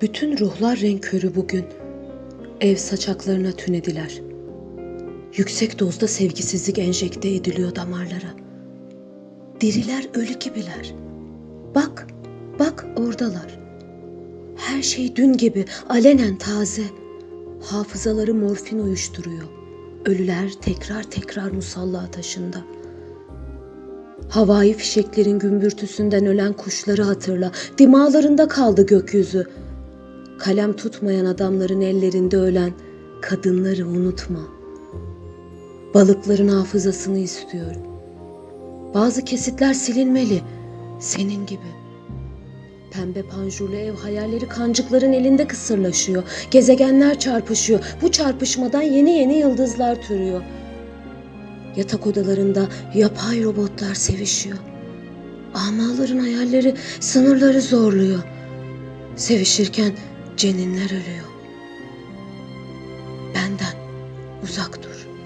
Bütün ruhlar renk körü bugün. Ev saçaklarına tünediler. Yüksek dozda sevgisizlik enjekte ediliyor damarlara. Diriler ölü gibiler. Bak, bak oradalar. Her şey dün gibi alenen taze. Hafızaları morfin uyuşturuyor. Ölüler tekrar tekrar musalla taşında. Havai fişeklerin gümbürtüsünden ölen kuşları hatırla. Dimalarında kaldı gökyüzü. Kalem tutmayan adamların ellerinde ölen kadınları unutma. Balıkların hafızasını istiyorum. Bazı kesitler silinmeli. Senin gibi. Pembe panjurlu ev hayalleri kancıkların elinde kısırlaşıyor. Gezegenler çarpışıyor. Bu çarpışmadan yeni yeni yıldızlar türüyor. Yatak odalarında yapay robotlar sevişiyor. Amaların hayalleri sınırları zorluyor. Sevişirken ceninler ölüyor. Benden uzak dur.